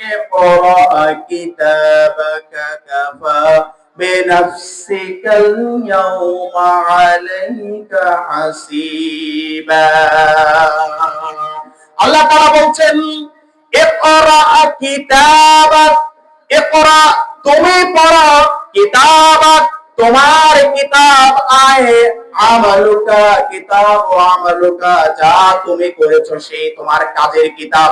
اقرأ كتابك كفى بنفسك اليوم عليك حسيبا আল্লাহ তাআলা বলছেন ইকরা কিতাবাক ইকরা তুমি পড়ো কিতাবাক তোমার কিতাব আয়ে আমালুকা কিতাব ও আমালুকা যা তুমি করেছো সেই তোমার কাজের কিতাব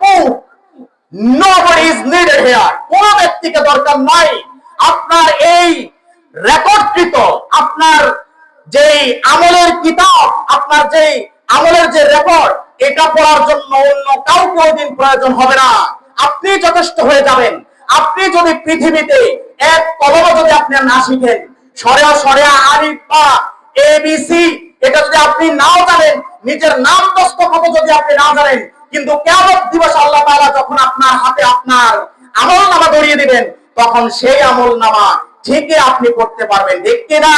Nobody is needed here. কোন ব্যক্তিকে দরকার নাই। আপনার এই রেকর্ডকৃত, আপনার যেই আমলের কিতাব, আপনার যেই আমলের যে রেকর্ড, এটা পড়ার জন্য অন্য কাউকে ওই প্রয়োজন হবে না। আপনি যথেষ্ট হয়ে যাবেন। আপনি যদি পৃথিবীতে এক কলম যদি আপনি না শিখেন, সরেয়া সরেয়া আলিফ বা এবিসি এটা যদি আপনি নাও জানেন, নিজের নাম দস্তখত যদি আপনি না জানেন কিন্তু কেমন দিবস আল্লাহ তারা যখন আপনার হাতে আপনার আমল নামা ধরিয়ে দিবেন, তখন সেই আমল নামা ঠিকই আপনি করতে পারবেন দেখতে কিনা?